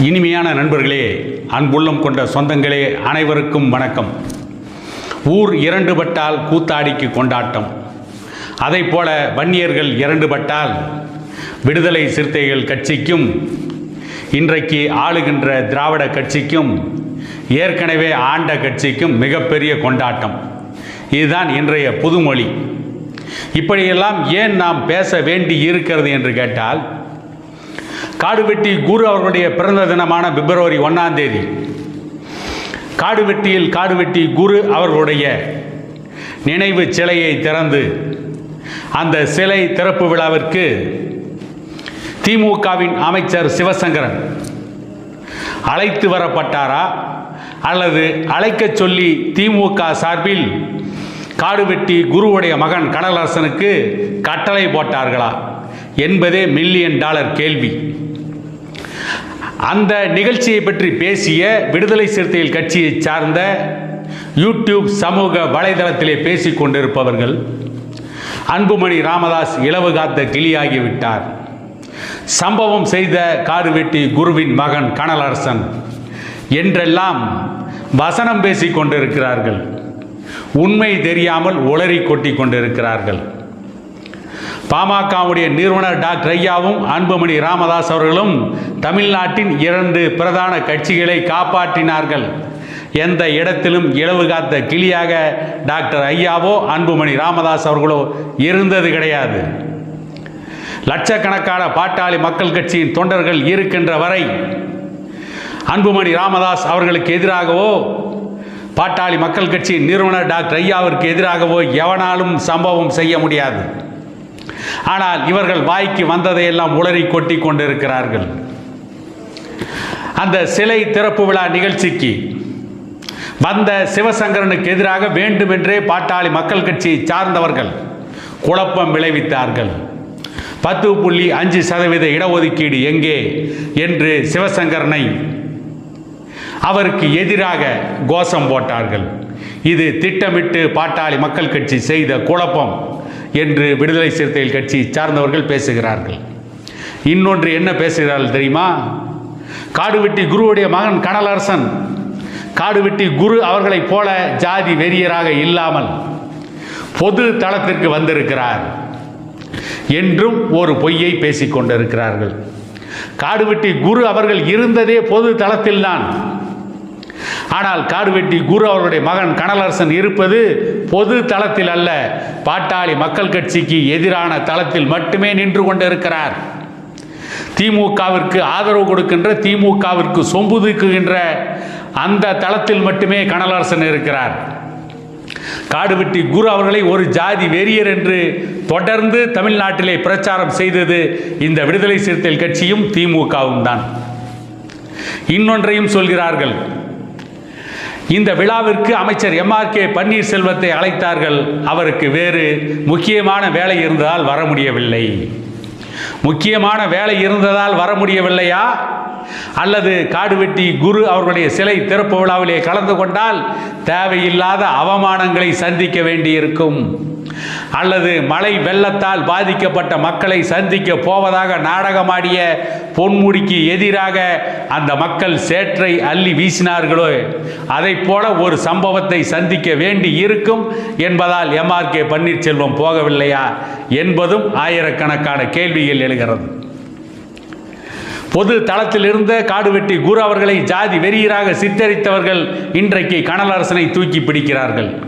இனிமையான நண்பர்களே அன்புள்ளம் கொண்ட சொந்தங்களே அனைவருக்கும் வணக்கம். ஊர் இரண்டு பட்டால் கூத்தாடிக்கு கொண்டாட்டம். அதைப் போல வன்னியர்கள் இரண்டு பட்டால் விடுதலை சிறுத்தைகள் கட்சிக்கும் இன்றைக்கு ஆளுகின்ற திராவிட கட்சிக்கும் ஏற்கனவே ஆண்ட கட்சிக்கும் மிகப்பெரிய கொண்டாட்டம். இதுதான் இன்றைய புதுமொழி. இப்படியெல்லாம் ஏன் நாம் பேச வேண்டி இருக்கிறது என்று கேட்டால் காடுவெட்டி குரு அவர்களுடைய பிறந்த தினமான பிப்ரவரி ஒன்றாம் தேதி. காடுவெட்டியில் காடுவெட்டி குரு அவர்களுடைய நினைவு சிலையை திறந்து அந்த சிலை திறப்பு விழாவிற்கு திமுகவின் அமைச்சர் சிவசங்கரன் அழைத்து வரப்பட்டாரா அல்லது அழைக்கச் சொல்லி திமுக சார்பில் காடுவெட்டி குருவுடைய மகன் கடலரசனுக்கு கட்டளை போட்டார்களா என்பதே மில்லியன் டாலர் கேள்வி. அந்த நிகழ்ச்சியை பற்றி பேசிய விடுதலை சிறுத்தைகள் கட்சியை சார்ந்த யூடியூப் சமூக வலைதளத்திலே பேசிக் கொண்டிருப்பவர்கள் அன்புமணி ராமதாஸ் இளவு காத்த கிளியாகிவிட்டார். சம்பவம் செய்த காருவெட்டி குருவின் மகன் கனலரசன் என்றெல்லாம் வசனம் பேசிக் கொண்டிருக்கிறார்கள். உண்மை தெரியாமல் உளறி கொட்டி கொண்டிருக்கிறார்கள். பாமகவுடைய நிறுவனர் டாக்டர் ஐயாவும் அன்புமணி ராமதாஸ் அவர்களும் தமிழ்நாட்டின் இரண்டு பிரதான கட்சிகளை காப்பாற்றினார்கள். எந்த இடத்திலும் இழவு காத்த கிளியாக டாக்டர் ஐயாவோ அன்புமணி ராமதாஸ் அவர்களோ இருந்தது கிடையாது. லட்சக்கணக்கான பாட்டாளி மக்கள் கட்சியின் தொண்டர்கள் இருக்கின்ற வரை அன்புமணி ராமதாஸ் அவர்களுக்கு எதிராகவோ பாட்டாளி மக்கள் கட்சியின் நிறுவனர் டாக்டர் ஐயாவிற்கு எதிராகவோ எவனாலும் சம்பவம் செய்ய முடியாது. ஆனால் இவர்கள் வாய்க்கு வந்ததையெல்லாம் உளறி கொட்டி கொண்டிருக்கிறார்கள். அந்த சிலை திறப்பு விழா நிகழ்ச்சிக்கு வந்த சிவசங்கரனுக்கு எதிராக வேண்டுமென்றே பாட்டாளி மக்கள் கட்சியை சார்ந்தவர்கள் குழப்பம் விளைவித்தார்கள். பத்து புள்ளி அஞ்சு சதவீத இடஒதுக்கீடு எங்கே என்று சிவசங்கரனை அவருக்கு எதிராக கோஷம் போட்டார்கள். இது திட்டமிட்டு பாட்டாளி மக்கள் கட்சி செய்த குழப்பம். என்று விடுதலை சிறுத்தைகள் கட்சி சார்ந்தவர்கள் பேசுகிறார்கள். இன்னொன்று என்ன பேசுகிறார்கள் தெரியுமா? காடுவெட்டி குருவுடைய மகன் கனலரசன். காடுவெட்டி குரு அவர்களைப் போல ஜாதி வெறியராக இல்லாமல் பொது தளத்திற்கு வந்திருக்கிறார் என்றும் ஒரு பொய்யை பேசிக்கொண்டிருக்கிறார்கள் காடுவெட்டி குரு அவர்கள் இருந்ததே பொது தளத்தில்தான். ஆனால் கார்வெட்டி குரு அவருடைய மகன் கனலரசன் இருப்பது பொது தளத்தில் அல்ல. பாட்டாளி மக்கள் கட்சிக்கு எதிரான தளத்தில் மட்டுமே நின்று கொண்டிருக்கிறார். திமுகவிற்கு ஆதரவு கொடுக்கின்ற திமுகவிற்கு சொம்புதுக்குகின்ற அந்த தளத்தில் மட்டுமே கனலரசன் இருக்கிறார். காடுவெட்டி குரு அவர்களை ஒரு ஜாதி வெறியர் என்று தொடர்ந்து தமிழ்நாட்டிலே பிரச்சாரம் செய்தது இந்த விடுதலை சிறுத்தைகள் கட்சியும் திமுகவும் தான். இன்னொன்றையும் சொல்கிறார்கள். இந்த விழாவிற்கு அமைச்சர் எம்ஆர்கே பன்னீர்செல்வத்தை அழைத்தார்கள். அவருக்கு வேறு முக்கியமான வேலை இருந்ததால் வர முடியவில்லை. முக்கியமான வேலை இருந்ததால் வர முடியவில்லையா? அல்லது காடுவெட்டி குரு அவர்களுடைய சிலை திறப்பு விழாவிலே கலந்து கொண்டால் தேவையில்லாத அவமானங்களை சந்திக்க வேண்டியிருக்கும். அல்லது மழை வெள்ளத்தால் பாதிக்கப்பட்ட மக்களை சந்திக்க போவதாக நாடகமாடிய பொன்முடிக்கு எதிராக அந்த மக்கள் சேற்றை அள்ளி வீசினார்களோ? அதை போல ஒரு சம்பவத்தை சந்திக்க வேண்டி இருக்கும் என்பதால் எம்ஆர்கே பன்னீர்செல்வம் போகவில்லையா என்பதும் ஆயிரக்கணக்கான கேள்விகள் எழுகிறது. பொது தளத்தில் இருந்த காடுவெட்டி குரு அவர்களை ஜாதி வெறியராக சித்தரித்தவர்கள் இன்றைக்கு கனலரசனை தூக்கி பிடிக்கிறார்கள்.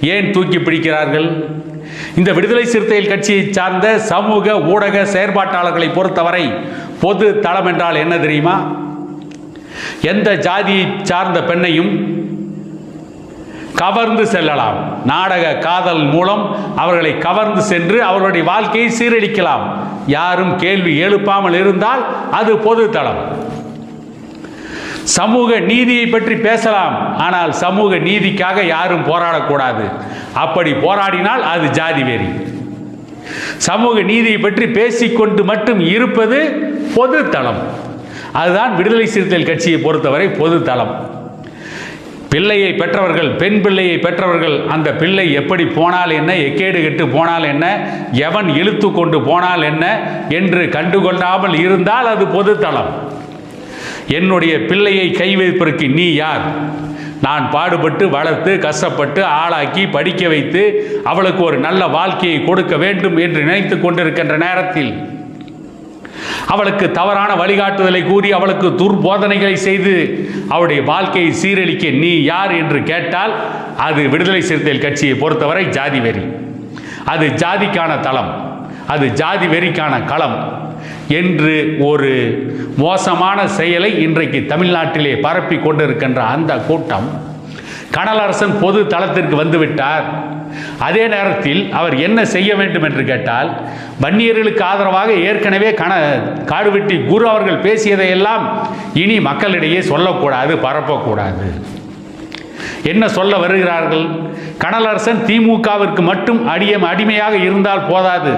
ஏன் தூக்கி பிடிக்கிறார்கள்? இந்த விடுதலை சிறுத்தைகள் கட்சியை சார்ந்த சமூக ஊடக செயற்பாட்டாளர்களை பொறுத்தவரை பொது தளம் என்றால் என்ன தெரியுமா? எந்த ஜாதியை சார்ந்த பெண்ணையும் கவர்ந்து செல்லலாம். நாடக காதல் மூலம் அவர்களை கவர்ந்து சென்று அவர்களுடைய வாழ்க்கையை சீரழிக்கலாம். யாரும் கேள்வி எழுப்பாமல் இருந்தால் அது பொது தளம். சமூக நீதியை பற்றி பேசலாம். ஆனால் சமூக நீதிக்காக யாரும் போராடக்கூடாது. அப்படி போராடினால் அது ஜாதி வெறி. சமூக நீதியை பற்றி பேசிக்கொண்டு மட்டும் இருப்பது பொது தளம் அதுதான் விடுதலை சிறுத்தைகள் கட்சியை பொறுத்தவரை பொது தளம் பிள்ளையை பெற்றவர்கள் பெண் பிள்ளையை பெற்றவர்கள் அந்த பிள்ளை எப்படி போனால் என்ன எக்கேடு கெட்டு போனால் என்ன எவன் இழுத்து கொண்டு போனால் என்ன என்று கண்டுகொள்ளாமல் இருந்தால் அது பொதுத்தளம். என்னுடைய பிள்ளையை கை வைப்பதற்கு நீ யார்? நான் பாடுபட்டு வளர்த்து கஷ்டப்பட்டு ஆளாக்கி படிக்க வைத்து அவளுக்கு ஒரு நல்ல வாழ்க்கையை கொடுக்க வேண்டும் என்று நினைத்து கொண்டிருக்கின்ற நேரத்தில் அவளுக்கு தவறான வழிகாட்டுதலை கூறி அவளுக்கு துர்போதனைகளை செய்து அவளுடைய வாழ்க்கையை சீரழிக்க நீ யார் என்று கேட்டால் அது விடுதலை சிறுத்தைகள் கட்சியை பொறுத்தவரை ஜாதி வெறி. அது ஜாதிக்கான தளம். அது ஜாதி வெறிக்கான களம். என்று ஒரு மோசமான செயலை இன்றைக்கு தமிழ்நாட்டிலே பரப்பி கொண்டிருக்கின்ற அந்த கூட்டம் கனலரசன் பொது தளத்திற்கு வந்துவிட்டார். அதே நேரத்தில் அவர் என்ன செய்ய வேண்டும் என்று கேட்டால் வன்னியர்களுக்கு ஆதரவாக ஏற்கனவே கன காடுவெட்டி குரு அவர்கள் பேசியதையெல்லாம் இனி மக்களிடையே சொல்லக்கூடாது பரப்பக்கூடாது. என்ன சொல்ல வருகிறார்கள்? கனலரசன் திமுகவிற்கு மட்டும் அடியம் அடிமையாக இருந்தால் போதாது.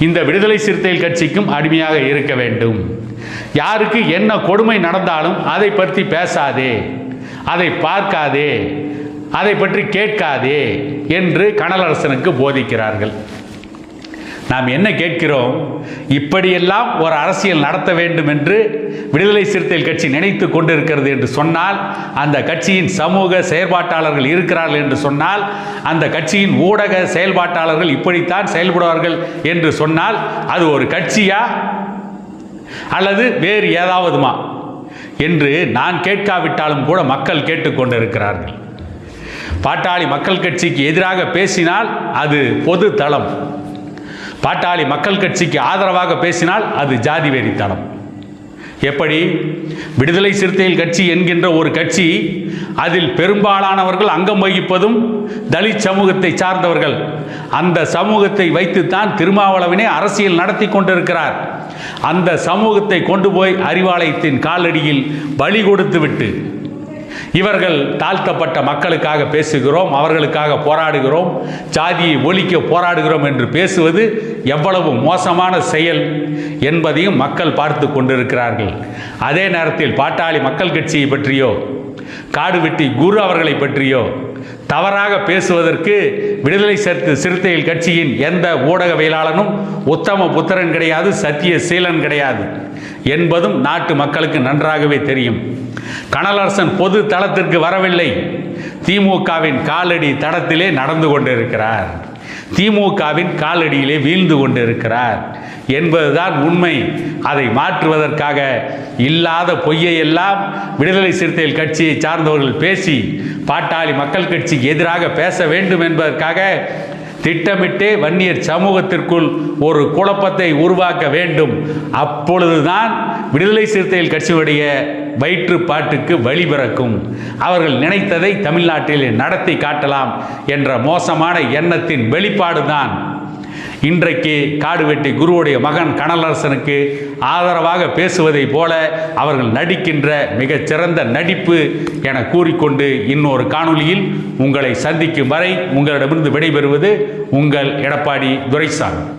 இந்த விடுதலை சிறுத்தைகள் கட்சிக்கும் அடிமையாக இருக்க வேண்டும். யாருக்கு என்ன கொடுமை நடந்தாலும் அதை பற்றி பேசாதே. அதை பார்க்காதே. அதை பற்றி கேட்காதே என்று கனலரசனுக்கு போதிக்கிறார்கள். நாம் என்ன கேட்கிறோம்? இப்படியெல்லாம் ஒரு அரசியல் நடத்த வேண்டும் என்று விடுதலை சிறுத்தைகள் கட்சி நினைத்து கொண்டிருக்கிறது என்று சொன்னால் அந்த கட்சியின் சமூக செயற்பாட்டாளர்கள் இருக்கிறார்கள் என்று சொன்னால் அந்த கட்சியின் ஊடக செயல்பாட்டாளர்கள் இப்படித்தான் செயல்படுவார்கள் என்று சொன்னால் அது ஒரு கட்சியா? அல்லது வேறு ஏதாவதுமா? என்று நான் கேட்காவிட்டாலும் கூட மக்கள் கேட்டுக்கொண்டிருக்கிறார்கள் பாட்டாளி மக்கள் கட்சிக்கு எதிராக பேசினால் அது பொது தளம் பாட்டாளி மக்கள் கட்சிக்கு ஆதரவாக பேசினால் அது ஜாதி வெறித்தனம். எப்படி? விடுதலை சிறுத்தைகள் கட்சி என்கின்ற ஒரு கட்சி அதில் பெரும்பாலானவர்கள் அங்கம் வகிப்பதும் தலித் சமூகத்தை சார்ந்தவர்கள். அந்த சமூகத்தை வைத்துத்தான் திருமாவளவனே அரசியல் நடத்தி கொண்டிருக்கிறார். அந்த சமூகத்தை கொண்டு போய் அறிவாலயத்தின் காலடியில் பலி கொடுத்துவிட்டு இவர்கள் தாழ்த்தப்பட்ட மக்களுக்காக பேசுகிறோம் அவர்களுக்காக போராடுகிறோம் ஜாதியை ஒழிக்க போராடுகிறோம் என்று பேசுவது எவ்வளவு மோசமான செயல் என்பதையும் மக்கள் பார்த்து கொண்டிருக்கிறார்கள். அதே நேரத்தில் பாட்டாளி மக்கள் கட்சியை பற்றியோ காடுவெட்டி குரு அவர்களை பற்றியோ தவறாக பேசுவதற்கு விடுதலை சிறுத்தை சிறுத்தைகள் கட்சியின் எந்த ஊடகவியலாளனும் உத்தம புத்திரன் கிடையாது சத்திய சீலன் கிடையாது என்பதும் நாட்டு மக்களுக்கு நன்றாகவே தெரியும். கனலரசன் பொது தளத்திற்கு வரவில்லை. திமுகவின் காலடி தடத்திலே நடந்து கொண்டிருக்கிறார். திமுகவின் காலடியிலே வீழ்ந்து கொண்டிருக்கிறார். என்பதுதான் உண்மை. அதை மாற்றுவதற்காக இல்லாத பொய்யை எல்லாம் விடுதலை சிறுத்தைகள் கட்சியை சார்ந்தவர்கள் பேசி பாட்டாளி மக்கள் கட்சிக்கு எதிராக பேச வேண்டும் என்பதற்காக திட்டமிட்டே வன்னியர் சமூகத்திற்குள் ஒரு குழப்பத்தை உருவாக்க வேண்டும். அப்பொழுதுதான் விடுதலை சிறுத்தைகள் கட்சியுடைய வயிற்றுப்பாட்டுக்கு வழி பிறக்கும். அவர்கள் நினைத்ததை தமிழ்நாட்டில் நடத்தி காட்டலாம் என்ற மோசமான எண்ணத்தின் வெளிப்பாடுதான் இன்றைக்கு காடுவெட்டி குருவுடைய மகன் கனலரசனுக்கு ஆதரவாக பேசுவதைப் போல அவர்கள் நடிக்கின்ற மிகச்சிறந்த நடிப்பு என கூறிக்கொண்டு இன்னொரு காணொளியில் உங்களை சந்திக்கும் வரை உங்களிடமிருந்து விடைபெறுவது உங்கள் எடப்பாடி துரைசாமி.